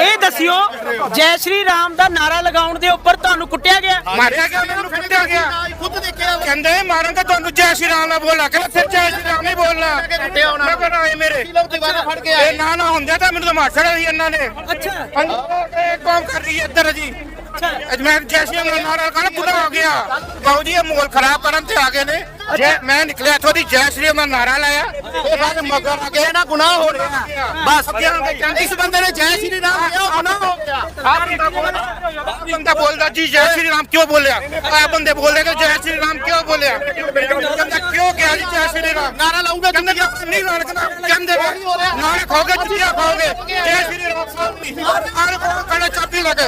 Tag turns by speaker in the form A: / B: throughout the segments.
A: ਇਹ ਦੱਸਿਓ ਜੈ ਸ਼੍ਰੀ ਰਾਮ ਦਾ ਨਾਰਾ ਲਗਾਉਣ ਦੇ ਉੱਪਰ ਤੁਹਾਨੂੰ ਕੁੱਟਿਆ ਗਿਆ?
B: ਮਾਰਿਆ ਗਿਆ ਉਹਨਾਂ ਨੂੰ ਕੁੱਟਿਆ ਗਿਆ।
C: ਖੁਦ ਦੇਖਿਆ
B: ਕਹਿੰਦੇ ਮਾਰਾਂਗੇ ਤੁਹਾਨੂੰ ਜੈ ਸ਼੍ਰੀ ਰਾਮ ਨਾ ਬੋਲਾ ਕਹਿੰਦਾ ਫਿਰ ਜੈ ਸ਼੍ਰੀ ਰਾਮ ਨਹੀਂ ਬੋਲਣਾ।
C: ਕੁੱਟਿਆ ਹੋਣਾ।
B: ਮੈਂ ਕਹਿੰਦਾ ਆਏ ਮੇਰੇ।
C: ਲੋਕ ਦੀਵਾਨਾ ਫੜ ਕੇ ਆਏ।
B: ਇਹ ਨਾ ਨਾ ਹੁੰਦੇ ਤਾਂ ਮੈਨੂੰ ਤਾਂ ਮਾਰ ਛੜਿਆ ਸੀ ਇਹਨਾਂ ਨੇ।
A: ਅੱਛਾ।
B: ਇਹ ਕੌਮ ਕਰ ਰਹੀ ਹੈ ਇੱਧਰ ਜੀ।
A: ਅੱਛਾ।
B: ਅੱਜ ਮੈਂ ਜੈ ਸ਼੍ਰੀ ਰਾਮ ਦਾ ਨਾਰਾ ਕਹਿੰਦਾ ਪੂਰਾ ਹੋ ਗਿਆ। ਬਾਬੂ ਜੀ ਇਹ ਮਾਹੌਲ ਖਰਾਬ ਕਰਨ ਤੇ ਆ ਗਏ ਨੇ। ਜੇ ਮੈਂ ਨਿਕਲਿਆ ਇੱਥੋਂ ਦੀ ਜੈ ਸ਼੍ਰੀ ਦਾ ਨਾਰਾ ਲਾਇਆ ਇਹ ਬਾਅਦ ਮਗਰ ਆ ਗਏ ਨਾ ਗੁਨਾਹ ਹੋ ਰਿਹਾ। ਬਸ।
C: ਇਸ ਬੰਦੇ ਨੇ ਜੈ ਸ਼੍ਰੀ ਰਾਮ ਕਿਹਾ ਗੁਨਾਹ ਹੋ ਗਿਆ।
B: ਆਹ ਬੰਦਾ ਬੋਲਦਾ। ਬੰਦਾ ਬੋਲਦਾ ਜੀ ਜੈ ਸ਼੍ਰੀ ਰਾਮ ਕਿਉਂ ਬੋਲਿਆ? ਆ ਬੰਦੇ ਬੋਲਦੇ ਕਿ ਜੈ ਸ਼੍ਰੀ ਰਾਮ ਕਿਉਂ ਬੋਲਿਆ? ਕਹਿੰਦਾ ਕਿਉਂ ਕਿਹਾ ਜੀ ਜੈ ਸ਼੍ਰੀ ਰਾਮ?
C: ਨਾਰਾ ਲਾਉਂਗਾ
B: ਕਹਿੰਦੇ ਨਹੀਂ ਲੜਕਣਾ ਕਹਿੰਦੇ ਨਾਲੇ ਖਾਓਗੇ ਚੁੱਪੀਆਂ ਖਾਓਗੇ। ਜੈ ਸ਼੍ਰੀ ਰਾਮ ਸਾਹਿਬ ਆਰੇ ਕੋ। ਕਣੇ ਚਾਬੀ ਲਗੇ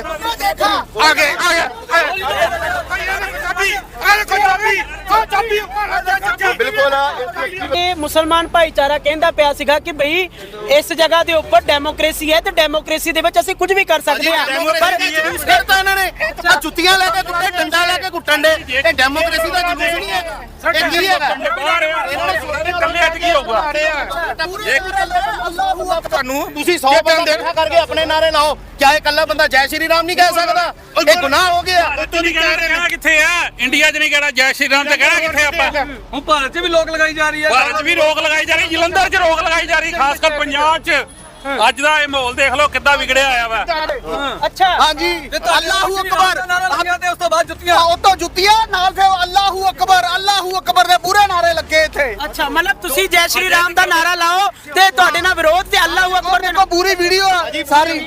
B: ਆਗੇ ਆਗੇ ਆਰੇ ਕੋ ਚਾਬੀ ਕੋ ਚਾਬੀ।
C: ਬਿਲਕੁਲ
A: ਇਹ ਮੁਸਲਮਾਨ ਭਾਈਚਾਰਾ ਕਹਿੰਦਾ ਪਿਆ ਸੀਗਾ ਕਿ ਭਈ ਇਸ ਜਗ੍ਹਾ ਦੇ ਉੱਪਰ ਡੈਮੋਕ੍ਰੇਸੀ ਹੈ ਤੇ ਡੈਮੋਕ੍ਰੇਸੀ ਦੇ ਵਿੱਚ ਅਸੀਂ ਕੁਝ ਵੀ ਕਰ ਸਕਦੇ ਹਾਂ। ਪਰ
C: ਇਹਨਾਂ ਨੇ ਆ ਜੁੱਤੀਆਂ ਲੈ ਕੇ ਕੁੱਟੇ ਡੰਡਾ ਲੈ ਕੇ ਕੁੱਟਣ ਦੇ ਇਹ ਡੈਮੋਕ੍ਰੇਸੀ ਦਾ ਜਲੂਸ ਨਹੀਂ ਹੈਗਾ। ਇਹ ਕੀ ਹੈਗਾ।
B: ਕੱਲੇ ਅੱਜ ਕੀ ਹੋਊਗਾ? ਤੁਹਾਨੂੰ
C: ਤੁਸੀਂ 100 ਬੰਦੇ ਇਕੱਠਾ ਕਰਕੇ ਆਪਣੇ ਨਾਰੇ ਲਾਓ ਕਿਆ ਇਹ ਬੰਦਾ ਜੈ ਸ਼੍ਰੀ ਰਾਮ ਨਹੀਂ ਕਹਿ ਸਕਦਾ। ਇਹ ਗੁਨਾਹ ਹੋ ਗਿਆ।
B: ਤੁਸੀਂ ਕਹਿ ਰਹੇ
D: ਕਹਿਣਾ ਕਿੱਥੇ ਆ? ਇੰਡੀਆ 'ਚ ਨਹੀਂ ਕਹਿਣਾ ਜੈ ਸ਼੍ਰੀ ਰਾਮ ਤੇ ਕਹਿਣਾ ਕਿੱਥੇ ਆਪਾਂ?
E: ਹੁਣ ਭਾਰਤ 'ਚ ਵੀ ਲੋਕ ਲਗਾਈ ਜਾ ਰਹੀ ਹੈ
D: ਭਾਰਤ 'ਚ ਵੀ ਰੋਕ ਲਗਾਈ ਜਾ ਰਹੀ ਜਲੰਧਰ 'ਚ ਰੋਕ ਲਗਾਈ ਜਾ ਰਹੀ ਖਾਸ ਕਰ ਪੰਜਾਬ 'ਚ। ਅੱਜ ਦਾ ਇਹ ਮਾਹੌਲ ਦੇਖ ਲਓ ਕਿੱਦਾਂ ਵਿਗੜਿਆ ਆਇਆ ਵਾ।
A: ਅੱਛਾ।
C: ਹਾਂਜੀ ਅੱਲਾਹੂ ਅਕਬਰ।
E: ਨਾਰਾ ਲੱਗਿਆ ਤੇ ਉਸ ਤੋਂ ਬਾਅਦ ਜੁੱਤੀਆਂ?
C: ਉਹ ਤੋਂ ਜੁੱਤੀਆਂ ਨਾਲ ਫਿਰ ਅੱਲਾਹੂ ਅਕਬਰ ਅੱਲਾਹੂ ਅਕਬਰ ਦੇ ਪੂਰੇ ਨਾਰੇ ਲੱਗੇ। ਇੱਥੇ।
A: ਅੱਛਾ ਮਤਲਬ ਤੁਸੀਂ ਜੈ ਸ਼੍ਰੀ ਰਾਮ ਦਾ ਨਾਰਾ ਲਾਓ ਤੇ ਤੁਹਾਡੇ ਨਾਲ ਵਿਰੋਧ ਤੇ ਅੱਲਾਹੁ ਅਕਬਰ ਦੇ
C: ਦੇਖੋ ਪੂਰੀ ਵੀਡੀਓ ਆ ਸਾਰੀ।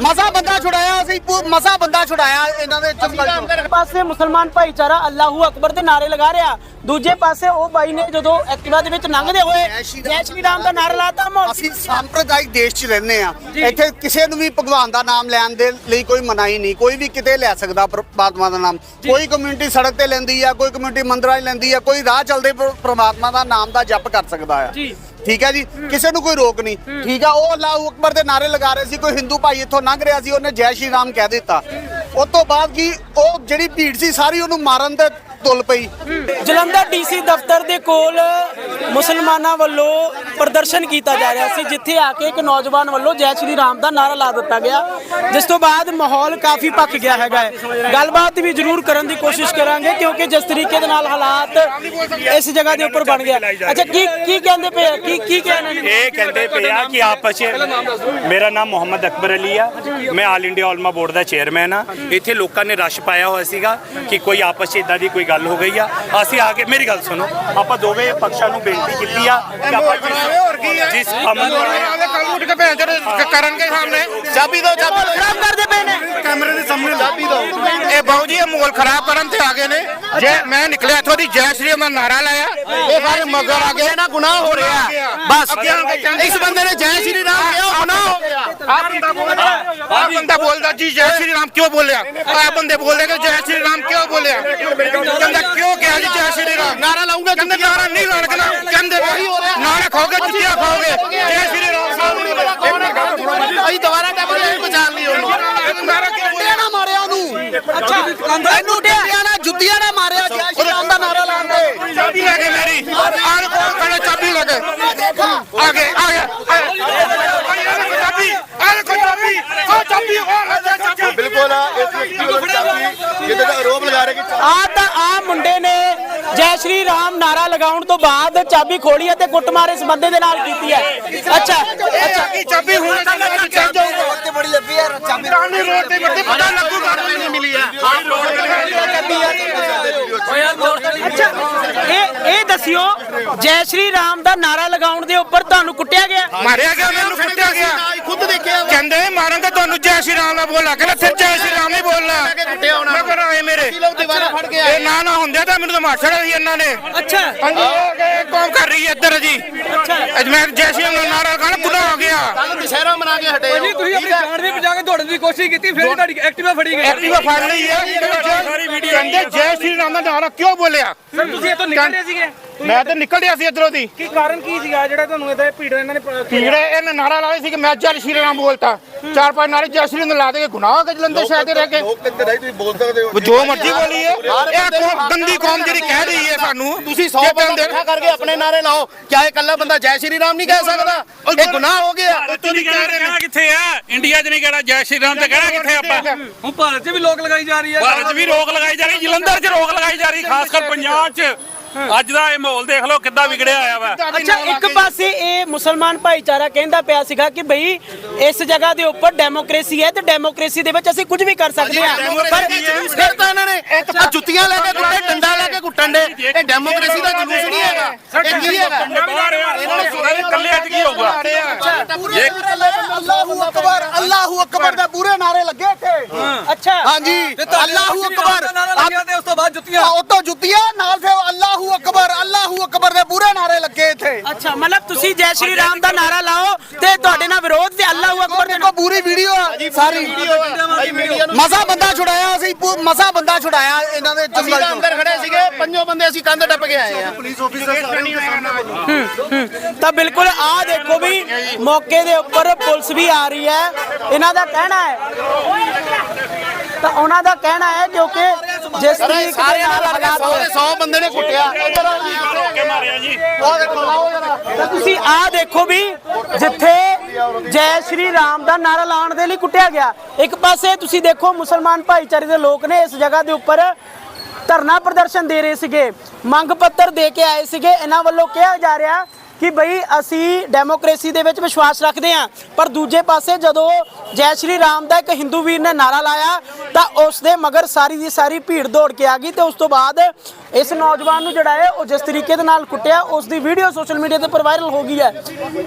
C: ਮਸਾ ਬੰਦਾ ਛੁਡਾਇਆ ਅਸੀਂ ਮਸਾ ਬੰਦਾ ਛੁਡਾਇਆ ਇਹਨਾਂ ਦੇ ਚੋਂ
A: ਇੱਕ ਪਾਸੇ ਮੁਸਲਮਾਨ ਭਾਈਚਾਰਾ ਅੱਲਾਹੁ ਅਕਬਰ ਦੇ ਨਾਰੇ ਲਗਾ ਰਿਹਾ ਦੂਜੇ ਪਾਸੇ ਉਹ ਬਾਈ ਨੇ ਜਦੋਂ ਐਕਟਿਵਾ ਦੇ ਵਿੱਚ ਲੰਘਦੇ ਹੋਏ ਜੈ ਸ਼੍ਰੀ ਰਾਮ ਦਾ ਨਾਰਾ ਲਾਤਾ ਮਾਹੌਲ
C: ਅਸੀਂ ਸੰਪਰਦਾਇਕ ਦੇਸ਼ 'ਚ ਰਹਿੰਦੇ ਆ ਇੱਥੇ ਕਿਸੇ ਨੂੰ ਵੀ ਭਗਵਾਨ ਦਾ ਨਾਮ ਲੈਣ ਦੇ ਲਈ ਕੋਈ ਮਨਾਹੀ ਨਹੀਂ ਕੋਈ ਵੀ ਕਿਤੇ ਲੈ ਸਕਦਾ ਪ੍ਰਮਾਤਮਾ ਦਾ ਨਾਮ। ਕੋਈ ਕਮਿਊਨਿਟੀ ਸੜਕ ਤੇ ਲੈਂਦੀ ਆ ਕੋਈ ਕਮਿਊਨਿਟੀ ਮੰਦਰਾਂ 'ਚ ਲੈਂਦੀ ਆ ਕੋਈ ਰਾਹ ਚੱਲਦੇ ਪ੍ਰ- ਪ੍ਰਮਾਤਮਾ ਦਾ ਨਾਮ ਦਾ ਜਪ ਕਰ ਸਕਦਾ ਆ।
A: ਜੀ।
C: ਠੀਕ ਹੈ ਜੀ? ਕਿਸੇ ਨੂੰ ਕੋਈ ਰੋਕ ਨਹੀਂ। ਠੀਕ ਆ ਉਹ ਅੱਲਾਹੁ ਅਕਬਰ ਦੇ ਨਾਰੇ ਲਗਾ ਰਹੇ ਸੀ ਕੋਈ ਹਿੰਦੂ ਭਾਈ ਇੱਥੋਂ ਲੰਘ ਰਿਹਾ ਸੀ ਉਹਨੇ ਜੈ ਸ਼੍ਰੀ ਰਾਮ ਕਹਿ ਦਿੱਤਾ। ਉਸ ਤੋਂ ਬਾਅਦ ਕੀ ਉਹ ਜਿਹੜੀ ਭੀੜ ਸੀ ਸਾਰੀ ਉਹਨੂੰ ਮਾਰਨ ਤੇ ਤੁਲ ਪਈ।
A: ਜਲੰਧਰ ਡੀਸੀ ਦਫ਼ਤਰ ਦੇ ਕੋਲ ਮੁਸਲਮਾਨਾਂ ਵੱਲੋਂ ਪ੍ਰਦਰਸ਼ਨ ਕੀਤਾ ਜਾ ਰਿਹਾ ਸੀ ਜਿੱਥੇ ਆ ਕੇ ਇੱਕ ਨੌਜਵਾਨ ਵੱਲੋਂ ਜੈ ਸ਼੍ਰੀ ਰਾਮ ਦਾ ਨਾਰਾ ਲਾ ਦਿੱਤਾ ਗਿਆ। ਜਿਸ ਤੋਂ ਬਾਅਦ ਮਾਹੌਲ ਕਾਫੀ ਭੱਖ ਗਿਆ ਹੈਗਾ ਹੈ। ਗੱਲਬਾਤ ਵੀ ਜ਼ਰੂਰ ਕਰਨ ਦੀ ਕੋਸ਼ਿਸ਼ ਕਰਾਂਗੇ ਕਿਉਂਕਿ ਜਿਸ ਤਰੀਕੇ ਦੇ ਨਾਲ ਹਾਲਾਤ ਇਸ ਜਗ੍ਹਾ ਦੇ ਉੱਪਰ ਬਣ ਗਿਆ ਅੱਛਾ ਕੀ ਕੀ ਕਹਿੰਦੇ ਪਏ? ਕੀ ਕੀ ਕਹਿਣਾ ਨੇ?
F: ਇਹ ਕਹਿੰਦੇ ਪਏ ਆ ਕਿ ਆਪਸ 'ਚ ਮੇਰਾ ਨਾਮ ਮੁਹੰਮਦ ਅਕਬਰ ਅਲੀ ਆ। ਮੈਂ ਆਲ ਇੰਡੀਆ ਆਲਮਾ ਬੋਰਡ ਦਾ ਚੇਅਰਮੈਨ ਆ। ਇੱਥੇ ਲੋਕਾਂ ਨੇ ਰਸ਼ ਪਾਇਆ ਹੋਇਆ ਸੀਗਾ ਕਿ ਕੋਈ ਆਪਸ 'ਚ ਇਦਾਂ ਦੀ ਕੋਈ ਗੱਲ ਹੋ ਗਈ ਆ। ਅਸੀਂ ਆ ਕੇ ਮੇਰੀ ਗੱਲ ਸੁਣੋ। ਆਪਾਂ ਦੋਵੇਂ ਪੱਖਾਂ ਨੂੰ ਬੇਨਤੀ ਕੀਤੀ ਆ ਕਿ ਆਪਾਂ
B: ਹੋਰ ਕੀ ਹੈ
F: ਜਿਸ ਜਿਸ ਅਮਨ
B: ਕੱਲ ਉੱਠ ਕੇ ਭੈਣ ਚੋਦ ਕਰਨਗੇ ਸਾਹਮਣੇ।
C: ਚਾਬੀ ਦੋ ਚਾਬੀ
A: ਖਰਾਬ ਕਰਦੇ ਪਏ ਨੇ।
B: ਕੈਮਰੇ ਦੇ ਸਾਹਮਣੇ ਚਾਬੀ ਦੋ। ਇਹ ਬਾਬੂ ਜੀ ਇਹ ਮਾਹੌਲ ਖਰਾਬ ਕਰਨ ਤੇ ਆ ਗਏ ਨੇ। ਜੇ ਮੈਂ ਨਿਕਲਿਆ ਇੱਥੋਂ ਦੀ ਜੈ ਸ਼੍ਰੀ ਦਾ ਨਾਰਾ ਲਾਇਆ। ਇਹ ਬਾਅਦ ਮਗਰ ਆ ਗਏ।
C: ਨਾ ਗੁਨਾਹ ਹੋ ਰਿਹਾ
B: ਬਸ
C: ਇਸ ਬੰਦੇ ਨੇ ਜੈ ਸ਼੍ਰੀ ਰਾਮ
B: ਆ ਬੰਦਾ ਬੋਲਦਾ ਆ ਬੰਦਾ ਬੋਲਦਾ ਜੀ ਜੈ ਸ਼੍ਰੀ ਰਾਮ ਕਿਉਂ ਬੋਲਿਆ ਆ ਬੰਦੇ ਬੋਲਦੇ ਕਿ ਜੈ ਸ਼੍ਰੀ ਰਾਮ ਕਿਉਂ ਬੋਲਿਆ ਕਹਿੰਦਾ ਕਿਉਂ ਕਿਹਾ ਜੀ ਜੈ ਸ਼੍ਰੀ ਰਾਮ
C: ਨਾਰਾ ਲਾਉਂਗਾ
B: ਕਹਿੰਦੇ ਨਾਰਾ ਨਹੀਂ ਲੜਕਣਾ ਕਹਿੰਦੇ ਨਾਲੇ ਖਾਓਗੇ ਚੁੱਪੀਆਂ ਖਾਓਗੇ ਜੈ ਸ਼੍ਰੀ ਰਾਮ ਸਾਹਿਬ
C: ਅਸੀਂ ਦੁਬਾਰਾ ਟੱਪ ਕੇ ਪਛਾਣ ਲਈ ਉਹਨੂੰ
B: ਨਾਰਾ ਕਿਉਂ ਬੋਲਿਆ
C: ਨਾ ਮਾਰਿਆ ਉਹਨੂੰ ਅੱਛਾ ਇਹਨੂੰ ਡੰਡਿਆਂ ਨਾਲ ਜੁੱਤੀਆਂ ਨਾਲ ਮਾਰਿਆ ਜੈ ਸ਼੍ਰੀ ਰਾਮ ਦਾ ਨਾਰਾ ਲਾਉਂਦੇ
B: ਚਾਬੀ ਲੈ ਕੇ ਮੇਰੀ ਆਰ ਕੋ ਕਣੇ ਚਾਬੀ ਲੈ ਕੇ ਆਗੇ ਆਗੇ ਚਾਬੀ ਆਰ ਕੋ ਚਾਬੀ ਕੋ ਚਾਬੀ
C: ਬਿਲਕੁਲ ਇਸ ਵਿਅਕਤੀ ਵੱਲੋਂ ਚਾਬੀ ਜਿਹਦੇ ਦਾ ਆਰੋਪ ਲਗਾ ਰਹੇ ਕਿ
A: ਆ ਤਾਂ ਆ ਮੁੰਡੇ ਨੇ ਜੈ ਸ਼੍ਰੀ ਰਾਮ ਨਾਰਾ ਲਗਾਉਣ ਤੋਂ ਬਾਅਦ ਚਾਬੀ ਖੋਲੀ ਹੈ ਤੇ ਕੁੱਟਮਾਰ ਇਸ ਬੰਦੇ ਦੇ ਨਾਲ ਕੀਤੀ ਹੈ। ਅੱਛਾ ਅੱਛਾ।
B: ਕੀ ਚਾਬੀ ਹੁਣ ਚੱਲ ਜਾਊਗਾ
C: ਤੇ ਬੜੀ ਲੱਭੀ ਯਾਰ ਚਾਬੀ
B: ਰਾਣੀ ਰੋਡ ਤੇ ਵੱਡੇ ਪਤਾ ਲੱਗੂਗਾ ਨਹੀਂ ਮਿਲੀ ਆ
A: ਅੱਛਾ ਇਹ ਇਹ ਦੱਸਿਓ ਜੈ ਸ਼੍ਰੀ ਰਾਮ ਦਾ ਨਾਰਾ ਲਗਾਉਣ ਦੇ ਉੱਪਰ ਤੁਹਾਨੂੰ ਕੁੱਟਿਆ ਗਿਆ?
B: ਮਾਰਿਆ ਗਿਆ ਮੈਨੂੰ ਕੁੱਟਿਆ ਗਿਆ
C: ਖੁਦ ਦੇਖਿਆ।
B: ਕਹਿੰਦੇ ਮਾਰਾਂਗੇ ਤੁਹਾਨੂੰ ਜੈ ਸ਼੍ਰੀ ਰਾਮ ਨਾ ਬੋਲਾ ਕਹਿੰਦਾ ਫਿਰ ਜੈ ਸ਼੍ਰੀ ਰਾਮ ਨਹੀਂ ਬੋਲਣਾ
C: ਕੁੱਟਿਆ ਹੋਣਾ।
B: ਮੈਂ ਕਹਿੰਦਾ ਆਏ ਮੇਰੇ
C: ਲੋਕ ਦੀਵਾਨਾ ਫੜ ਕੇ
B: ਇਹ ਨਾ ਨਾ ਹੁੰਦੇ ਤਾਂ ਮੈਨੂੰ ਤਾਂ ਮਾਰ ਛੜਿਆ ਸੀ ਇਹਨਾਂ ਨੇ।
A: ਅੱਛਾ।
B: ਹਾਂਜੀ। ਇਹ ਕੌਮ ਕਰ ਰਹੀ ਹੈ ਇੱਧਰ ਜੀ। ਅੱਜ ਮੈਂ ਜੈ ਸ਼੍ਰੀ ਰਾਮ ਦਾ ਨਾਰਾ ਲਗਾਉਣਾ ਗੁਨਾਹ ਹੋ ਗਿਆ।
C: ਕੱਲ ਦੁਸ਼ਹਿਰਾ ਮਨਾ ਕੇ ਹਟੇ
E: ਜੀ ਤੁਸੀਂ ਆਪਣੀ ਜਾਨ ਦੀ ਬਚਾ ਕੇ ਦੌੜਨ ਦੀ ਕੋਸ਼ਿਸ਼ ਕੀਤੀ ਫਿਰ ਵੀ ਤੁਹਾਡੀ ਐਕਟਿਵਾ ਫੜੀ ਗਈ।
B: ਐਕਟਿਵਾ ਫੜ ਲਈ ਹੈ। ਕਹਿੰਦੇ ਜੈ ਸ਼੍ਰੀ ਰਾਮ ਦਾ ਨਾਰਾ ਕਿਉਂ ਬੋਲਿਆ?
E: ਸਰ ਤੁਸੀਂ ਇੱਥੋਂ ਨਿਕਲ ਰਹੇ ਸੀਗੇ।
B: ਮੈਂ ਤਾਂ ਨਿਕਲ ਰਿਹਾ ਸੀ ਇੱਧਰੋਂ ਦੀ।
E: ਕੀ ਕਾਰਨ ਕੀ ਸੀਗਾ ਜਿਹੜਾ ਤੁਹਾਨੂੰ ਇਹਦਾ ਭੀੜ ਇਹਨਾਂ ਨੇ ਪ-
B: ਇਹਨੇ ਨਾਰਾ ਲਾਇਆ ਸੀ ਕਿ ਮੈਂ ਜੈ ਸ਼੍ਰੀ ਰਾਮ ਬੋਲਤਾ। ਚਾਰ ਪੰਜ ਨਾਰੇ ਜੈ ਸ਼੍ਰੀ ਰਾਮ ਲਾ ਦੇ ਕੇ ਗੁਨਾਹ ਹੋ ਗਿਆ ਜਲੰਧਰ ਸ਼ਹਿਰ ਦੇ ਰਹਿ ਕੇ।
C: ਲੋਕ ਕਿੱਥੇ ਰਹੀ ਤੁਸੀਂ ਬੋਲ ਸਕਦੇ ਹੋ।
B: ਜੋ ਮਰਜ਼ੀ ਬੋਲੀਏ ਇਹ ਕੌਮ ਗੰਦੀ ਕੌਮ ਜਿਹੜੀ ਕਹਿ ਰਹੀ ਹੈ ਸਾਨੂੰ
G: ਤੁਸੀਂ 100 ਬੰਦਾ ਇਕੱਠਾ ਕਰਕੇ ਆਪਣੇ ਨਾਰੇ ਲਾਓ। ਕਿਆ ਇਹ ਇਕੱਲਾ ਬੰਦਾ ਜੈ ਸ਼੍ਰੀ ਰਾਮ ਨਹੀਂ ਕਹਿ ਸਕਦਾ? ਇਹ ਗੁਨਾਹ ਹੋ ਗਿਆ।
D: ਭਾਰਤ 'ਚ ਨਹੀਂ ਕਹਿਣਾ ਕਹਿਣਾ ਕਿੱਥੇ ਆ? ਇੰਡੀਆ 'ਚ ਨਹੀਂ ਕਹਿਣਾ ਜੈ ਸ਼੍ਰੀ ਰਾਮ ਤੇ ਕਹਿਣਾ ਕਿੱਥੇ ਆਪਾਂ?
E: ਹੁਣ ਭਾਰਤ 'ਚ ਵੀ ਲੋਕ ਲਗਾਈ ਜਾ ਰਹੀ ਹੈ।
D: ਭਾਰਤ 'ਚ ਵੀ ਰੋਕ ਲਗਾਈ ਜਾ ਰਹੀ ਜਲੰਧਰ 'ਚ ਰੋਕ ਲਗਾਈ ਜਾ ਰਹੀ ਖਾਸ ਕਰ ਪੰਜਾਬ 'ਚ। ਅੱਜ ਦਾ ਇਹ ਮਾਹੌਲ ਦੇਖ ਲਓ ਕਿੱਦਾਂ ਵਿਗੜਿਆ ਆਇਆ ਵਾ।
A: ਅੱਛਾ ਇੱਕ ਪਾਸੇ ਇਹ ਮੁਸਲਮਾਨ ਭਾਈਚਾਰਾ ਕਹਿੰਦਾ ਪਿਆ ਸੀਗਾ ਕਿ ਬਈ ਇਸ ਜਗ੍ਹਾ ਦੇ ਉੱਪਰ ਡੈਮੋਕ੍ਰੇਸੀ ਹੈ ਤੇ ਡੈਮੋਕ੍ਰੇਸੀ ਦੇ ਵਿੱਚ ਅਸੀਂ ਕੁਝ ਵੀ ਕਰ ਸਕਦੇ ਹਾਂ। ਪਰ
G: ਫਿਰ ਤਾਂ ਇਹਨਾਂ ਨੇ ਇੱਕ ਤਾਂ ਜੁੱਤੀਆਂ ਲੈ ਕੇ ਕੁੱਟੇ ਡੰਡਾ ਲੈ ਕੇ ਕੁੱਟਣ ਦੇ। ਇਹ ਡੈਮੋਕ੍ਰੇਸੀ ਦਾ ਜਲੂਸ ਨਹੀਂ ਹੈਗਾ। ਇਹ ਕੀ ਹੈਗਾ।
D: ਇਹਨਾਂ ਨੇ ਸਾਰੇ ਇਕੱਲੇ ਅੱਜ ਕੀ ਹੋਊਗਾ?
C: ਅੱਲਾਹੂ ਅਕਬਰ ਅੱਲਾਹੂ ਅਕਬਰ ਦੇ ਪੂਰੇ ਨਾਰੇ ਲੱਗੇ ਇੱਥੇ।
A: ਅੱਛਾ।
C: ਹਾਂਜੀ। ਅੱਲਾਹੂ ਅਕਬਰ
E: ਲੱਗਿਆ ਤੇ ਉਸ ਤੋਂ ਬਾਅਦ ਜੁੱਤੀਆਂ?
C: ਉਹ ਤੋਂ ਜੁੱਤੀਆਂ ਨਾਲ ਦੇ ਪੂਰੇ ਨਾਰੇ ਲੱਗੇ ਇੱਥੇ।
A: ਅੱਛਾ ਮਤਲਬ ਤੁਸੀਂ ਜੈ ਸ਼੍ਰੀ ਰਾਮ ਦਾ ਨਾਰਾ ਲਾਓ ਤੇ ਤੁਹਾਡੇ ਨਾਲ ਵਿਰੋਧ ਤੇ ਅੱਲਾਹੂ ਅਕਬਰ ਦੇ
C: ਦੇਖੋ ਪੂਰੀ ਵੀਡੀਓ ਆ ਸਾਰੀ। ਮਸਾ ਬੰਦਾ ਛੁਡਾਇਆ ਅਸੀਂ ਮਸਾ ਬੰਦਾ ਛੁਡਾਇਆ ਇਹਨਾਂ ਦੇ ਜੰਗਲ ਚੋਂ।
G: ਅੰਦਰ ਖੜੇ ਸੀਗੇ ਪੰਜੋ ਬੰਦੇ ਅਸੀਂ ਕੰਧ ਟੱਪ ਕੇ ਆਏ ਆ।
A: ਤਾਂ ਬਿਲਕੁਲ ਆ ਦੇਖੋ ਵੀ ਮੌਕੇ ਦੇ ਉੱਪਰ ਪੁਲਿਸ ਵੀ ਆ ਰਹੀ ਹੈ। ਇਹਨਾਂ ਦਾ ਕਹਿਣਾ ਹੈ। ਤਾਂ ਉਹਨਾਂ ਦਾ ਕਹਿਣਾ ਹੈ ਕਿਉਂਕਿ ਜਿਸ ਤਰੀਕੇ ਦੇ
G: ਸਾਰੇ
A: ਨਾਲ ਹਾਲਾਤ
G: 100 ਦੇ 100 ਬੰਦੇ ਨੇ ਕੁੱਟਿਆ। ਇੱਧਰ ਆ
D: ਰੋਕ ਮਾਰਿਆ ਜੀ।
G: ਆਹ ਦੇਖੋ। ਲਾਓ ਜਰਾ।
A: ਤਾਂ ਤੁਸੀਂ ਆ ਦੇਖੋ ਵੀ ਜਿੱਥੇ ਜੈ ਸ਼੍ਰੀ ਰਾਮ ਦਾ ਨਾਰਾ ਲਾਉਣ ਦੇ ਲਈ ਕੁੱਟਿਆ ਗਿਆ। ਇੱਕ ਪਾਸੇ ਤੁਸੀਂ ਦੇਖੋ ਮੁਸਲਮਾਨ ਭਾਈਚਾਰੇ ਦੇ ਲੋਕ ਨੇ ਇਸ ਜਗ੍ਹਾ ਦੇ ਉੱਪਰ ਧਰਨਾ ਪ੍ਰਦਰਸ਼ਨ ਦੇ ਰਹੇ ਸੀਗੇ। ਮੰਗ ਪੱਤਰ ਦੇ ਕੇ ਆਏ ਸੀਗੇ। ਇਹਨਾਂ ਵੱਲੋਂ ਕਿਹਾ ਜਾ ਰਿਹਾ ਕਿ ਬਈ ਅਸੀਂ ਡੈਮੋਕ੍ਰੇਸੀ ਦੇ ਵਿੱਚ ਵਿਸ਼ਵਾਸ ਰੱਖਦੇ ਹਾਂ। ਪਰ ਦੂਜੇ ਪਾਸੇ ਜਦੋਂ ਜੈ ਸ਼੍ਰੀ ਰਾਮ ਦਾ ਇੱਕ ਹਿੰਦੂ ਵੀਰ ਨੇ ਨਾਰਾ ਲਾਇਆ, ਤਾਂ ਉਸ ਦੇ ਮਗਰ ਸਾਰੀ ਦੀ ਸਾਰੀ ਭੀੜ ਦੌੜ ਕੇ ਆ ਗਈ ਤੇ ਉਸ ਤੋਂ ਬਾਅਦ ਇਸ ਨੌਜਵਾਨ ਨੂੰ ਜਿਹੜਾ ਹੈ, ਉਹ ਜਿਸ ਤਰੀਕੇ ਦੇ ਨਾਲ ਕੁੱਟਿਆ, ਉਸ ਦੀ ਵੀਡੀਓ ਸੋਸ਼ਲ ਮੀਡੀਆ ਤੇ ਪਰ ਵਾਇਰਲ ਹੋ ਗਈ ਹੈ।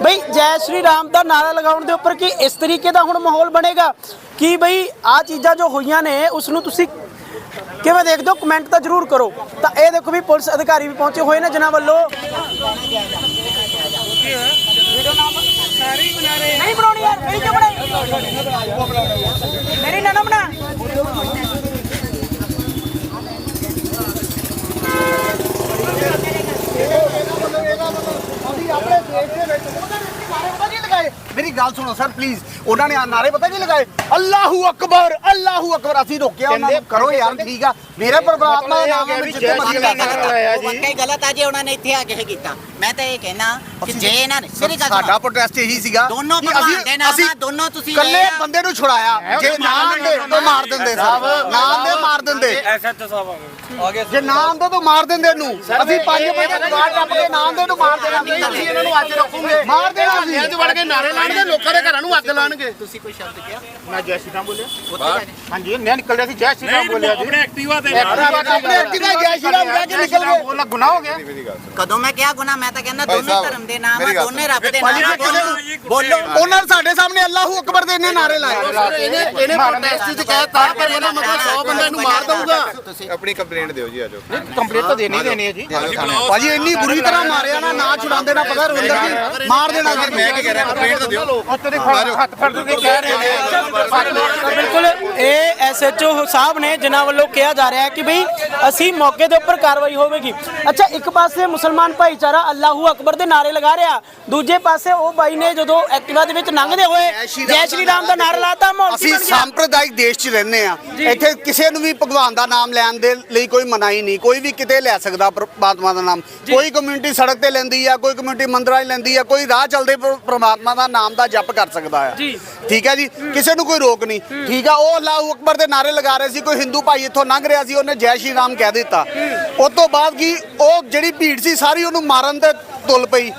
A: ਬਈ ਜੈ ਸ਼੍ਰੀ ਰਾਮ ਦਾ ਨਾਰਾ ਲਗਾਉਣ ਦੇ ਉੱਪਰ ਕੀ ਇਸ ਤਰੀਕੇ ਦਾ ਹੁਣ ਮਾਹੌਲ ਬਣੇਗਾ? ਕਿ ਬਈ ਆ ਚੀਜ਼ਾਂ ਜੋ ਹੋਈਆਂ ਨੇ, ਉਸ ਨੂੰ ਤੁਸੀਂ ਕਿਵੇਂ ਦੇਖਦੇ ਹੋ? ਕਮੈਂਟ ਤਾਂ ਜ਼ਰੂਰ ਕਰੋ। ਤਾਂ ਇਹ ਦੇਖੋ ਵੀ ਪੁਲਿਸ ਅਧਿਕਾਰੀ ਵੀ ਪਹੁੰਚੇ ਹੋਏ ਨੇ ਜਿਨ੍ਹਾਂ ਵੱਲੋਂ ਨਹੀਂ ਬਣਾਉਣੀ ਯਾਰ, ਮੇਰੀ ਕਿਉਂ ਬਣਾਈ? ਮੇਰੀ ਨਾ ਨਾ ਬਣਾ।
C: ਅਸੀਂ ਆਪਣੇ ਦੇਸ਼ ਦੇ ਵਿੱਚ ਉਹਨਾਂ ਨੇ ਨਾਰੇ ਪਤਾ ਨਹੀਂ ਲਗਾਏ। ਮੇਰੀ ਗੱਲ ਸੁਣੋ ਸਰ ਪਲੀਜ਼ ਉਹਨਾਂ ਨੇ ਆ ਨਾਰੇ ਪਤਾ ਨਹੀਂ ਲਗਾਏ? ਅੱਲਾਹੂ ਅਕਬਰ ਅੱਲਾਹੂ ਅਕਬਰ। ਅਸੀਂ ਰੋਕਿਆ ਉਹਨਾਂ ਨੂੰ। ਕਰੋ ਯਾਰ ਠੀਕ ਆ। ਮੇਰੇ ਪਰਮਾਤਮਾ ਦਾ ਨਾਮ ਹੈ ਵਿੱਚ ਲਾ
H: ਉਹ ਵਾਕਈ ਗਲਤ ਆ ਜੇ ਉਹਨਾਂ ਨੇ ਇੱਥੇ ਆ ਕੇ ਇਹ ਕੀਤਾ। ਮੈਂ ਤਾਂ ਇਹ ਕਹਿਣਾ ਕਿ ਜੇ ਇਹਨਾਂ ਨੇ ਮੇਰੀ ਗੱਲ
C: ਸਾਡਾ ਪ੍ਰੋਟੈਸਟ ਇਹੀ ਸੀਗਾ
H: ਦੋਨੋਂ
C: ਕਿ
H: ਭਗਵਾਨ ਦੇ ਨਾਮ ਦੋਨੋਂ ਤੁਸੀਂ
C: ਕੱਲੇ
H: ਆ।
C: ਬੰਦੇ ਨੂੰ ਛੁਡਾਇਆ। ਜੇ ਨਾਮ ਦੇ ਤਾਂ ਮਾਰ ਦਿੰਦੇ ਸਰ। ਨਾਮ ਦੇ ਮਾਰ ਦਿੰਦੇ। ਜੇ ਨਾਮ ਦੇ ਤਾਂ ਮਾਰ ਦਿੰਦੇ ਇਹਨੂੰ। ਅਸੀਂ ਪੰਜ ਬੰਦੇ ਦੁਆਰ ਟੱਪ ਕੇ ਨਾਮ ਦੇ ਨੂੰ ਮਾਰ ਦੇਣਾ।
G: ਅਸੀਂ ਇਹਨਾਂ ਨੂੰ ਅੱਜ ਰੱਖੂਗੇ
C: ਮਾਰ ਦੇਣਾ ਸੀ
G: ਅੱਜ ਵੜ ਕੇ ਨਾਰੇ ਲਾਣਗੇ ਲੋਕਾਂ ਦੇ ਘਰਾਂ ਨੂੰ ਅੱਗ ਲਾਣਗੇ।
H: ਤੁਸੀਂ ਕੋਈ ਸ਼ਬਦ ਕਿਹਾ?
G: ਮੈਂ ਜੈ ਸ਼੍ਰੀ ਰਾਮ ਬੋਲਿਆ। ਹਾਂਜੀ ਮੈਂ ਨਿਕਲ ਰਿਹਾ ਸੀ ਜੈ ਸ਼੍ਰੀ ਰਾਮ
D: ਨਹੀਂ
G: ਬੋਲਿਆ ਜੀ।
D: ਆਪਣੇ ਐਕਟਿਵਾ ਤੇ
C: ਆਪਣੇ ਐਕਟਿਵਾ ਜੈ ਸ਼੍ਰੀ ਰਾਮ ਕਹਿ ਕੇ ਨਿਕਲ ਗਏ?
G: ਬੋਲਣਾ ਗੁਨਾਹ ਹੋ ਗਿਆ।
H: ਕਦੋਂ ਮੈਂ ਕਿਹਾ ਗੁਨਾ ਮੈਂ ਤਾਂ ਕਹਿੰਦਾ ਦੋਨੇ ਧਰਮ ਦੇ ਨਾਮ ਆ ਦੋਨੇ ਰੱਬ ਦੇ ਨਾਮ ਬੋਲੋ। ਬੋਲੋ
C: ਉਹਨਾਂ ਨੇ ਸਾਡੇ ਸਾਹਮਣੇ ਅੱਲਾਹੂ ਅਕਬਰ ਦੇ ਇੰਨੇ ਨਾਰੇ ਲਾਏ।
G: ਇਹਨੇ ਇਹਨੇ ਪ੍ਰੋਟੈਸਟ ਚ ਕਹਿਤਾ ਪਰ ਇਹਦਾ ਮਤਲਬ 100 ਬੰਦੇ ਨੂੰ ਮਾਰ ਦਊਗਾ।
I: ਆਪਣੀ ਕੰਪਲੇਂਟ ਦਿਓ ਜੀ ਆਜੋ
G: ਕੰਪਲੀਟ ਤਾਂ ਦੇਣੀ ਦੇਣੀ ਹੈ ਜੀ।
C: ਭਾਜੀ ਇੰਨੀ ਬੁਰੀ ਤਰ੍ਹਾਂ ਮਾਰਿਆ ਨਾ ਨਾ ਛੁਡਾਉਂਦੇ ਨਾ ਪਤਾ ਰਵਿੰਦਰ ਜੀ ਮਾਰ ਦੇਣਾ।
I: ਮੈਂ ਕੀ ਕਹਿ ਰਿਹਾ ਕੰਪਲੇਂਟ ਤਾਂ ਦਿਓ
G: ਉੱਤੇ ਦੇ ਹੱਥ ਫੜ ਕੇ ਕਹਿ ਰਹੇ ਨੇ।
A: ਤਾਂ ਬਿਲਕੁਲ ਇਹ ਐਸਐਚਓ ਸਾਹਿਬ ਨੇ ਜਿਨ੍ਹਾਂ ਵੱਲੋਂ ਕਿਹਾ ਜਾ ਰਿਹਾ ਹੈ ਕਿ ਬਈ ਅਸੀਂ ਮੌਕੇ ਦੇ ਉੱਪਰ ਕਾਰਵਾਈ ਹੋਵੇਗੀ। ਅੱਛਾ ਇੱਕ ਪਾਸੇ ਮੁਸਲਮਾਨ ਭਾਈਚਾਰਾ ਅੱਲਾਹੂ ਅਕਬਰ ਦੇ ਨਾਰੇ ਲਗਾ ਰਿਹਾ ਦੂਜੇ ਪਾਸੇ ਉਹ ਬਾਈ ਨੇ ਜਦੋਂ ਐਕਟਿਵਾ ਦੇ ਵਿੱਚ ਲੰਘਦੇ ਹੋਏ ਜੈ ਸ਼੍ਰੀ ਰਾਮ ਦਾ ਨਾਰਾ ਲਾਤਾ ਮਾਹੌਲ
C: ਅਸੀਂ ਸੰਪਰਦਾਇਕ ਦੇਸ਼ 'ਚ ਰਹਿੰਦੇ ਆ ਇੱਥੇ ਕਿਸੇ ਨੂੰ ਵੀ ਭਗਵਾਨ ਦਾ ਨਾਮ ਲੈਣ ਦੇ ਲਈ ਕੋਈ ਮਨਾਹੀ ਨਹੀਂ ਕੋਈ ਵੀ ਕਿਤੇ ਲੈ ਸਕਦਾ ਪਰਮਾਤਮਾ ਦਾ ਨਾਮ। ਕੋਈ ਕਮਿਊਨਿਟੀ ਸੜਕ ਤੇ ਲੈਂਦੀ ਆ ਕੋਈ ਕਮਿਊਨਿਟੀ ਮੰਦਰਾਂ 'ਚ ਲੈਂਦੀ ਆ ਕੋਈ ਰਾਹ ਚੱਲਦੇ ਪਰ- ਪ੍ਰਮਾਤਮਾ ਦਾ ਨਾਮ ਦਾ ਜਪ ਕਰ ਸਕਦਾ ਆ।
A: ਜੀ।
C: ਠੀਕ ਹੈ ਜੀ? ਕਿਸੇ ਨੂੰ ਕੋਈ ਰੋਕ ਨਹੀਂ। ਠੀਕ ਆ ਉਹ ਅੱਲਾਹੂ ਅਕਬਰ ਦੇ ਨਾਰੇ ਲਗਾ ਰਹੇ ਸੀ ਕੋਈ ਹਿੰਦੂ ਭਾਈ ਇੱਥੋਂ ਲੰਘ ਰਿਹਾ ਸੀ ਉਹਨੇ ਜੈ ਸ਼੍ਰੀ ਰਾਮ ਕਹਿ ਦਿੱਤਾ। ਉਸ ਤੋਂ ਬਾਅਦ ਕੀ ਉਹ ਜਿਹੜੀ ਭੀੜ ਸੀ ਸਾਰੀ ਉਹਨੂੰ ਮਾਰਨ ਤੇ ਤੁਲ ਪਈ।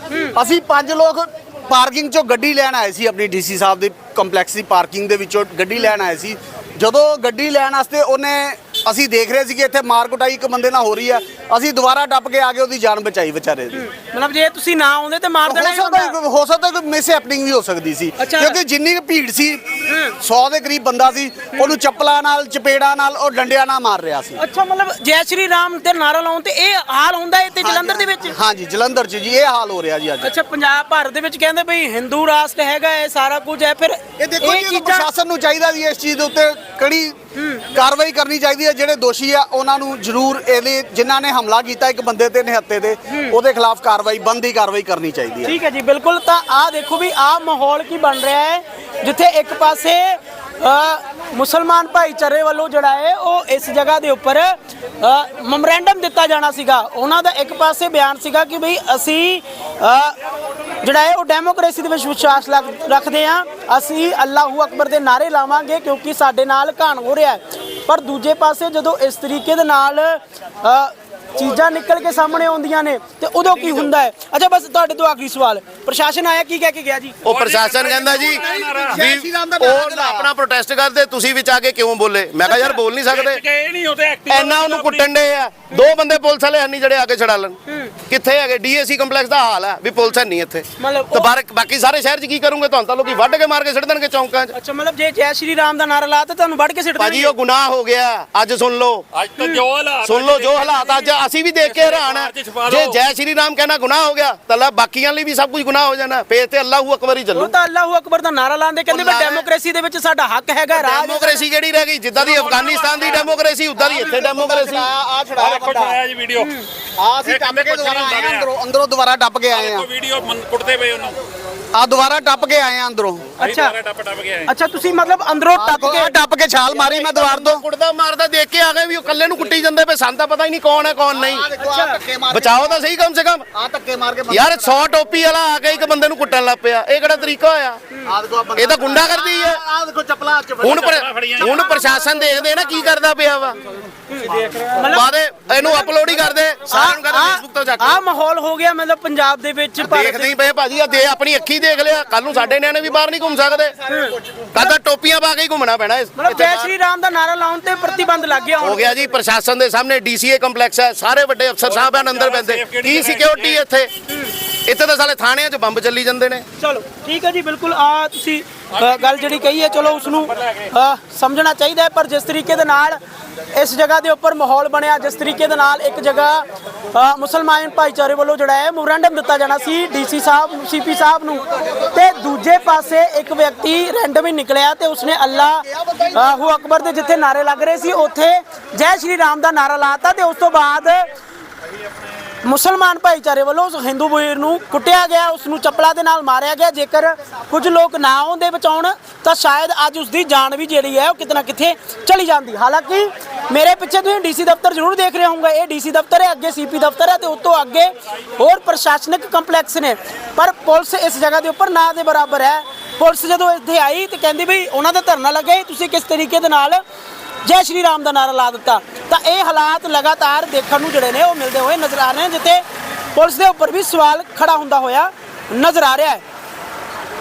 C: ਅਸੀਂ ਪੰਜ ਲੋਕ ਪਾਰਕਿੰਗ ਚੋਂ ਗੱਡੀ ਲੈਣ ਆਏ ਸੀ ਆਪਣੀ ਡੀਸੀ ਸਾਹਿਬ ਦੀ ਕੰਪਲੈਕਸ ਦੀ ਪਾਰਕਿੰਗ ਦੇ ਵਿੱਚੋਂ ਗੱਡੀ ਲੈਣ ਆਏ ਸੀ। ਜਦੋਂ ਗੱਡੀ ਲੈਣ ਵਾਸਤੇ ਉਹਨੇ ਅਸੀਂ ਦੇਖ ਰਹੇ ਸੀ ਕਿ ਇੱਥੇ ਮਾਰ ਕੁਟਾਈ ਇੱਕ ਬੰਦੇ ਨਾਲ ਹੋ ਰਹੀ ਆ। ਅਸੀਂ ਦੁਬਾਰਾ ਟੱਪ ਕੇ ਆ ਕੇ ਉਹਦੀ ਜਾਨ ਬਚਾਈ ਵਿਚਾਰੇ ਦੀ।
A: ਮਤਲਬ ਜੇ ਤੁਸੀਂ ਨਾ ਆਉਂਦੇ ਤੇ ਮਾਰ
C: ਹੋ
A: ਦੇਣਾ ਹੀ
C: ਸਕਦਾ
A: ਹੁੰਦਾ।
C: ਹੋ ਸਕਦਾ ਕੋਈ ਮਿਸ ਹੈਪਨਿੰਗ ਵੀ ਹੋ ਸਕਦੀ ਸੀ।
A: ਅੱਛਾ।
C: ਕਿਉਂਕਿ ਜਿੰਨੀ ਕੁ ਭੀੜ ਸੀ 100 ਦੇ ਕਰੀਬ ਬੰਦਾ ਸੀ ਉਹਨੂੰ ਚੱਪਲਾਂ ਨਾਲ ਚਪੇੜਾਂ ਨਾਲ ਉਹ ਡੰਡਿਆਂ ਨਾਲ ਮਾਰ ਰਿਹਾ ਸੀ।
A: ਅੱਛਾ ਮਤਲਬ ਜੈ ਸ਼੍ਰੀ ਰਾਮ ਤੇ ਨਾਰਾ ਲਾਉਣ ਤੇ ਇਹ ਹਾਲ ਹੁੰਦਾ ਹੈ ਤੇ ਜਲੰਧਰ ਦੇ ਵਿੱਚ?
C: ਹਾਂਜੀ ਜਲੰਧਰ 'ਚ ਜੀ ਇਹ ਹਾਲ ਹੋ ਰਿਹਾ ਜੀ ਅੱਜ।
A: ਅੱਛਾ ਪੰਜਾਬ ਭਾਰਤ ਦੇ ਵਿੱਚ ਕਹਿੰਦੇ ਬਈ ਹਿੰਦੂ ਰਾਸ਼ਟਰ ਹੈਗਾ ਇਹ ਸਾਰਾ ਕੁਝ ਹੈ ਫਿਰ
C: ਇਹ ਦੇਖੋ ਜੀ ਪ੍ਰਸ਼ਾਸਨ ਨੂੰ ਚਾਹੀਦਾ ਜੀ ਇਸ ਚੀਜ਼ ਦੇ ਉੱਤੇ ਕੜੀ ਕਾਰਵਾਈ ਕਰਨੀ ਚਾਹੀਦੀ ਹੈ ਜਿਹੜੇ ਦੋਸ਼ੀ ਆ ਉਹਨਾਂ ਨੂੰ ਜ਼ਰੂਰ ਇਹਦੇ ਜਿਨ੍ਹਾਂ ਨੇ ਹਮਲਾ ਕੀਤਾ ਇੱਕ ਬੰਦੇ ਤੇ ਨਿਹੱਤੇ ਤੇ ਉਹਦੇ ਖਿਲਾਫ ਕਾਰਵਾਈ ਬੰਦੀ ਕਾਰਵਾਈ ਕਰਨੀ ਚਾਹੀਦੀ ਹੈ।
A: ਠੀਕ ਹੈ ਜੀ ਬਿਲਕੁਲ। ਤਾਂ ਆਹ ਦੇਖੋ ਵੀ ਆਹ ਮਾਹੌਲ ਕੀ ਬਣ ਰਿਹਾ ਹੈ ਜਿੱਥੇ ਇੱਕ ਪਾਸੇ ਮੁਸਲਮਾਨ ਭਾਈਚਾਰੇ ਵੱਲੋਂ ਜਿਹੜਾ ਹੈ ਉਹ ਇਸ ਜਗ੍ਹਾ ਦੇ ਉੱਪਰ ਮੈਮੋਰੈਂਡਮ ਦਿੱਤਾ ਜਾਣਾ ਸੀਗਾ। ਉਹਨਾਂ ਦਾ ਇੱਕ ਪਾਸੇ ਬਿਆਨ ਸੀਗਾ ਕਿ ਬਈ ਅਸੀਂ ਜਿਹੜਾ ਹੈ ਉਹ ਡੈਮੋਕ੍ਰੇਸੀ ਦੇ ਵਿੱਚ ਵਿਸ਼ਵਾਸ ਰੱਖਦੇ ਹਾਂ। ਅਸੀਂ ਅੱਲਾਹੂ ਅਕਬਰ ਦੇ ਨਾਰੇ ਲਾਵਾਂਗੇ ਕਿਉਂਕਿ ਸਾਡੇ ਨਾਲ ਘਾਣ ਹੋ ਰਿਹਾ ਹੈ। ਪਰ ਦੂਜੇ ਪਾਸੇ ਜਦੋਂ ਇਸ ਤਰੀਕੇ ਦੇ ਨਾਲ ਚੀਜ਼ਾਂ ਨਿਕਲ ਕੇ ਸਾਹਮਣੇ ਆਉਂਦੀਆਂ ਨੇ ਤੇ ਉਦੋਂ ਕੀ ਹੁੰਦਾ ਹੈ? ਅੱਛਾ ਬਸ ਤੁਹਾਡੇ ਤੋਂ ਆਖਰੀ ਸਵਾਲ। ਪ੍ਰਸ਼ਾਸਨ ਆਇਆ ਕੀ ਕਹਿ ਕੇ ਗਿਆ ਜੀ?
G: ਉਹ ਪ੍ਰਸ਼ਾਸਨ ਕਹਿੰਦਾ ਜੀ ਵੀ ਉਹ ਆਪਣਾ ਪ੍ਰੋਟੈਸਟ ਕਰਦੇ ਤੁਸੀਂ ਵਿੱਚ ਆ ਕੇ ਕਿਉਂ ਬੋਲੇ? ਮੈਂ ਕਿਹਾ ਯਾਰ ਬੋਲ ਨਹੀਂ ਸਕਦੇ।
D: ਨਹੀਂ
G: ਐਨਾ ਉਹਨੂੰ ਕੁੱਟਣ ਦੇ ਆ। ਦੋ ਬੰਦੇ ਪੁਲਿਸ ਵਾਲੇ ਹੰਨੀ ਜਿਹੜੇ ਆ ਕੇ ਛੜਾ ਲੈਣ। ਕਿੱਥੇ ਹੈਗੇ ਡੀਏਸੀ ਕੰਪਲੈਕਸ ਦਾ ਹਾਲ ਹੈ ਵੀ ਪੁਲਿਸ ਹੈ ਨਹੀਂ ਇੱਥੇ।
A: ਮਤਲਬ
G: ਤੇ ਬਾਰ- ਬਾਕੀ ਸਾਰੇ ਸ਼ਹਿਰ 'ਚ ਕੀ ਕਰੋਗੇ ਤੁਹਾਨੂੰ? ਤਾਂ ਲੋਕੀ ਵੱਢ ਕੇ ਮਾਰ ਕੇ ਸਿੱਟ ਦੇਣਗੇ ਚੌਂਕਾਂ 'ਚ।
A: ਅੱਛਾ ਮਤਲਬ ਜੇ ਜੈ ਸ਼੍ਰੀ ਰਾਮ ਦਾ ਨਾਰਾ ਲਾਤਾ ਤੁਹਾਨੂੰ ਵੱਢ ਕੇ ਸਿੱਟ
G: ਭਾਜੀ
A: ਦੇਣਗੇ?
G: ਉਹ ਗੁਨਾਹ ਹੋ ਗਿਆ। ਅੱਜ ਸੁਣ ਲਓ।
D: ਅੱਜ ਤਾਂ ਜੋ ਹਾਲਾਤ
G: ਸੁਣ ਲਓ ਜੋ ਹਾਲਾਤ ਅੱਜ ਅਸੀਂ ਵੀ ਦੇਖ ਕੇ ਹੈਰਾਨ ਆ। ਜੇ ਜੈ ਸ਼੍ਰੀ ਰਾਮ ਕਹਿਣਾ ਗੁਨਾਹ ਹੋ ਗਿਆ ਤਾਂ ਲੈ ਬਾਕੀਆਂ ਲਈ ਵੀ ਸਭ ਕੁਝ ਗੁਨਾਹ ਹੋ ਜਾਣਾ। ਫੇਰ ਤੇ ਅੱਲਾਹੂ ਅਕਬਰ ਹੀ ਚੱਲੂ।
A: ਉਹ ਤਾਂ ਅੱਲਾਹੂ ਅਕਬਰ ਦਾ ਨਾਰਾ ਲਾਉਂਦੇ ਕਹਿੰਦੇ ਵੀ
G: ਉਹ
A: ਡੈਮੋਕ੍ਰੇਸੀ ਦੇ ਵਿੱਚ ਸਾਡਾ ਹੱਕ ਹੈਗਾ ਰਾਜ
G: ਡੈਮੋਕ੍ਰੇਸੀ ਕਿਹੜੀ ਰਹਿ ਗਈ? ਜਿੱਦਾਂ ਦੀ ਅਫਗਾਨਿਸਤਾਨ ਦੀ ਡੈਮੋਕ੍ਰੇਸੀ ਉਦਾਂ ਦੀ ਇੱਥੇ ਡੈਮੋਕ੍ਰੇਸੀ।
C: ਆ ਛੜਾ
D: ਦੇਖੋ ਜੀ ਵੀਡੀਓ।
C: ਆ ਅਸੀਂ ਟੱਪ ਕੇ ਦੁਬਾਰਾ ਆਏ ਆ ਅੰਦਰੋਂ ਅੰਦਰੋਂ ਦੁਬਾਰਾ ਟੱਪ ਕੇ ਆਏ ਆ।
D: ਵੀਡੀਓ ਕੁੱਟਦੇ ਪਏ ਉਹਨੂੰ।
C: ਆ ਦੁਬਾਰਾ ਟੱਪ ਕੇ ਆਏ ਆ ਅੰਦਰੋਂ।
A: ਅੱਛਾ।
D: ਟੱਪ ਟੱਪ ਗਿਆ
A: ਅੱਛਾ ਤੁਸੀਂ ਮਤਲਬ ਅੰਦਰੋਂ ਟੱਪ ਕੇ
C: ਆ ਟੱਪ ਕੇ ਛਾਲ ਮਾਰੀ ਮੈਂ ਦੁਆਰ ਤੋਂ।
G: ਕੁੱਟਦਾ ਮਾਰਦਾ ਦੇਖ ਕੇ ਆ ਗਏ ਵੀ ਉਹ ਇਕੱਲੇ ਨੂੰ ਕੁੱਟੀ ਜਾਂਦੇ ਪਏ ਸਾਨੂੰ ਤਾਂ ਪਤਾ ਹੀ ਨਹੀਂ ਕੌਣ ਹੈ ਕੌਣ ਨਹੀਂ। ਬਚਾਓ ਤਾਂ ਸਹੀ ਕਮ ਸੇ ਕਮ।
C: ਆ ਧੱਕੇ ਮਾਰ ਕੇ
G: ਯਾਰ 100 ਟੋਪੀ ਵਾਲਾ ਆ ਕੇ ਇੱਕ ਬੰਦੇ ਨੂੰ ਕੁੱਟਣ ਲੱਗ ਪਿਆ। ਇਹ ਕਿਹੜਾ ਤਰੀਕਾ ਹੋਇਆ?
C: ਆ ਦੇਖੋ
G: ਇਹ ਤਾਂ ਗੁੰਡਾ ਕਰਦੀ ਹੈ।
C: ਆ ਦੇਖੋ ਚੱਪਲਾਂ ਚ
G: ਹੁਣ ਹੁਣ ਪ੍ਰਸ਼ਾਸਨ ਦੇਖਦੇ ਨਾ ਕੀ ਕਰਦਾ ਪਿਆ ਵਾ। ਬਾਦੇ ਇਹਨੂੰ ਅਪਲੋਡ ਹੀ ਕਰਦੇ। ਸਾਰਿਆਂ ਨੂੰ ਕਹਿੰਦੇ ਫੇਸਬੁੱਕ ਤੋਂ ਜਾ ਕੇ
A: ਆ ਮਾਹੌਲ ਹੋ ਗਿਆ ਮਤਲਬ ਪੰਜਾਬ ਦੇ ਵਿੱਚ
G: ਦੇਖਦੇ ਹੀ ਪਏ ਭਾਜੀ ਆ ਦੇ ਆਪਣੀ ਅੱਖੀ ਦੇਖ ਲਿਆ ਕੱਲ ਨੂੰ ਸਾਡੇ ਨਿਆਣੇ ਵੀ ਬਾਹਰ ਨਹੀਂ ਘੁੰਮ ਸਕਦੇ। ਕੱਲ ਤਾਂ ਟੋਪੀਆਂ ਪਾ ਕੇ ਹੀ ਘੁੰਮਣਾ ਪੈਣਾ ਇਸ-
A: ਮਤਲਬ ਜੈ। ਸ਼੍ਰੀ ਰਾਮ ਦਾ ਨਾਰਾ ਲਾਉਣ ਤੇ ਪ੍ਰਤੀਬੰਧ ਲੱਗ ਗਿਆ
G: ਹੋ
A: ਹੁਣ
G: ਗਿਆ ਜੀ ਪ੍ਰਸ਼ਾਸਨ ਦੇ ਸਾਹਮਣੇ ਡੀਸੀਏ ਕੰਪਲੈਕਸ ਹੈ ਸਾਰੇ ਵੱਡੇ ਅਫਸਰ ਸਾਹਿਬ ਹਨ ਅੰਦਰ ਬੈਠੇ ਕੀ ਸਿਕਿਉਰਿਟੀ ਇੱਥੇ? ਇੱਥੇ ਤਾਂ ਸਾਲੇ ਥਾਣਿਆਂ 'ਚ ਬੰਬ ਚੱਲੀ ਜਾਂਦੇ ਨੇ।
A: ਚਲੋ ਠੀਕ ਹੈ ਜੀ ਬਿਲਕੁਲ। ਆ ਤੁਸੀਂ ਅ, ਗੱਲ ਜਿਹੜੀ ਕਹੀ ਹੈ ਚਲੋ ਉਸ ਨੂੰ ਅ, ਸਮਝਣਾ ਚਾਹੀਦਾ ਹੈ ਪਰ ਜਿਸ ਤਰੀਕੇ ਦੇ ਨਾਲ ਇਸ ਜਗ੍ਹਾ ਦੇ ਉੱਪਰ ਮਾਹੌਲ ਬਣਿਆ ਜਿਸ ਤਰੀਕੇ ਦੇ ਨਾਲ ਇੱਕ ਜਗ੍ਹਾ ਅ, ਮੁਸਲਮਾਨ ਭਾਈਚਾਰੇ ਵੱਲੋਂ ਜਿਹੜਾ ਹੈ ਮੈਮੋਰੈਂਡਮ ਦਿੱਤਾ ਜਾਣਾ ਸੀ ਡੀਸੀ ਸਾਹਿਬ ਸੀਪੀ ਸਾਹਿਬ ਨੂੰ। ਤੇ ਦੂਜੇ ਪਾਸੇ ਇੱਕ ਵਿਅਕਤੀ ਰੈਂਡਮ ਹੀ ਨਿਕਲਿਆ ਤੇ ਉਸਨੇ ਅੱਲਾ ਅ, ਹੂ ਅਕਬਰ ਦੇ ਜਿੱਥੇ ਨਾਰੇ ਲੱਗ ਰਹੇ ਸੀ ਉੱਥੇ ਜੈ ਸ਼੍ਰੀ ਰਾਮ ਦਾ ਨਾਰਾ ਲਾਤਾ ਤੇ ਉਸ ਤੋਂ ਬਾਅਦ ਮੁਸਲਮਾਨ ਭਾਈਚਾਰੇ ਵੱਲੋਂ ਉਸ ਹਿੰਦੂ ਵੀਰ ਨੂੰ ਕੁੱਟਿਆ ਗਿਆ, ਉਸ ਨੂੰ ਚੱਪਲਾਂ ਦੇ ਨਾਲ ਮਾਰਿਆ ਗਿਆ। ਜੇਕਰ ਕੁਝ ਲੋਕ ਨਾ ਆਉਂਦੇ ਬਚਾਉਣ, ਤਾਂ ਸ਼ਾਇਦ ਅੱਜ ਉਸ ਦੀ ਜਾਨ ਵੀ ਜਿਹੜੀ ਹੈ ਉਹ ਕਿਤੇ ਨਾ ਕਿਤੇ ਚਲੀ ਜਾਂਦੀ। ਹਾਲਾਂਕਿ ਮੇਰੇ ਪਿੱਛੇ ਤੁਸੀਂ ਡੀਸੀ ਦਫ਼ਤਰ ਜ਼ਰੂਰ ਦੇਖ ਰਹੇ ਹੋਵੋਗੇ, ਇਹ ਡੀਸੀ ਦਫ਼ਤਰ ਹੈ, ਅੱਗੇ ਸੀਪੀ ਦਫ਼ਤਰ ਹੈ ਤੇ ਉਸ ਤੋਂ ਅੱਗੇ ਹੋਰ ਪ੍ਰਸ਼ਾਸਨਿਕ ਕੰਪਲੈਕਸ ਨੇ। ਪਰ ਪੁਲਿਸ ਇਸ ਜਗ੍ਹਾ ਦੇ ਉੱਪਰ ਨਾ ਦੇ ਬਰਾਬਰ ਹੈ। ਪੁਲਿਸ ਜਦੋਂ ਇੱਥੇ ਆਈ ਤੇ ਕਹਿੰਦੀ ਵੀ ਉਹਨਾਂ ਦਾ ਧਰਨਾ ਲੱਗਾ ਤੁਸੀਂ ਕਿਸ ਤਰੀਕੇ ਦੇ ਨਾਲ ਜੈ ਸ਼੍ਰੀ ਰਾਮ ਦਾ ਨਾਰਾ ਲਾ ਦਿੱਤਾ। ਤਾਂ ਇਹ ਹਾਲਾਤ ਲਗਾਤਾਰ ਦੇਖਣ ਨੂੰ ਜਿਹੜੇ ਨੇ ਉਹ ਮਿਲਦੇ ਹੋਏ ਨਜ਼ਰ ਆ ਰਹੇ ਨੇ, ਜਿੱਥੇ ਪੁਲਿਸ ਦੇ ਉੱਪਰ ਵੀ ਸਵਾਲ ਖੜਾ ਹੁੰਦਾ ਹੋਇਆ ਨਜ਼ਰ ਆ ਰਿਹਾ ਹੈ।